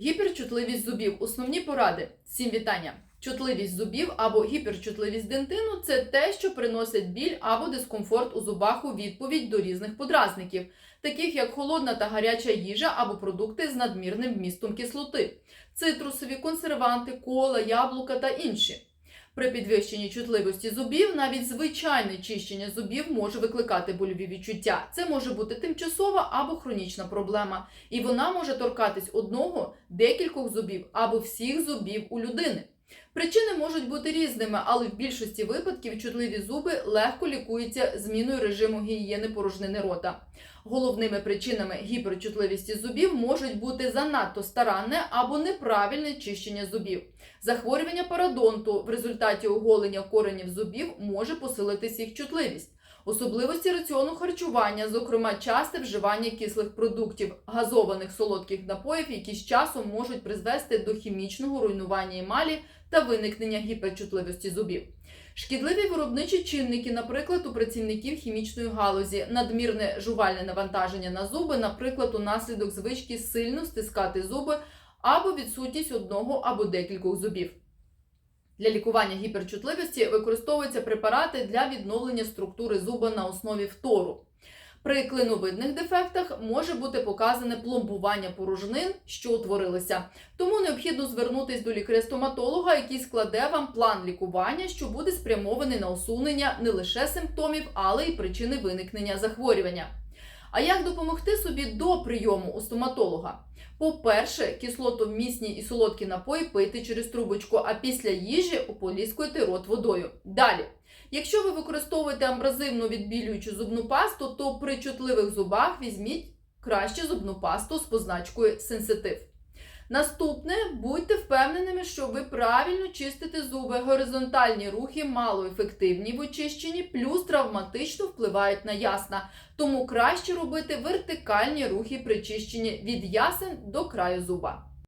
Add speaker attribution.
Speaker 1: Гіперчутливість зубів. Основні поради. Всім вітання. Чутливість зубів або гіперчутливість дентину це те, що приносить біль або дискомфорт у зубах у відповідь до різних подразників, таких як холодна та гаряча їжа або продукти з надмірним вмістом кислоти, цитрусові, консерванти, кола, яблука та інші. При підвищенні чутливості зубів навіть звичайне чищення зубів може викликати больові відчуття. Це може бути тимчасова або хронічна проблема, і вона може торкатись одного, декількох зубів або всіх зубів у людини. Причини можуть бути різними, але в більшості випадків чутливі зуби легко лікуються зміною режиму гігієни порожнини рота. Головними причинами гіперчутливості зубів можуть бути занадто старанне або неправильне чищення зубів. Захворювання парадонту в результаті оголення коренів зубів може посилитись їх чутливість. Особливості раціону харчування, зокрема часте вживання кислих продуктів, газованих солодких напоїв, які з часом можуть призвести до хімічного руйнування емалі та виникнення гіперчутливості зубів. Шкідливі виробничі чинники, наприклад, у працівників хімічної галузі, надмірне жувальне навантаження на зуби, наприклад, унаслідок звички сильно стискати зуби або відсутність одного або декількох зубів. Для лікування гіперчутливості використовуються препарати для відновлення структури зуба на основі фтору. При клиновидних дефектах може бути показане пломбування порожнин, що утворилися. Тому необхідно звернутися до лікаря-стоматолога, який складе вам план лікування, що буде спрямований на усунення не лише симптомів, але й причини виникнення захворювання. А як допомогти собі до прийому у стоматолога? По-перше, кислотомісні і солодкі напої пити через трубочку, а після їжі ополіскуйте рот водою. Далі. Якщо ви використовуєте амбразивну відбілюючу зубну пасту, то при чутливих зубах візьміть краще зубну пасту з позначкою сенситив. Наступне, будьте впевненими, що ви правильно чистите зуби. Горизонтальні рухи мало ефективні в очищенні, плюс травматично впливають на ясна. Тому краще робити вертикальні рухи при чищенні від ясен до краю зуба.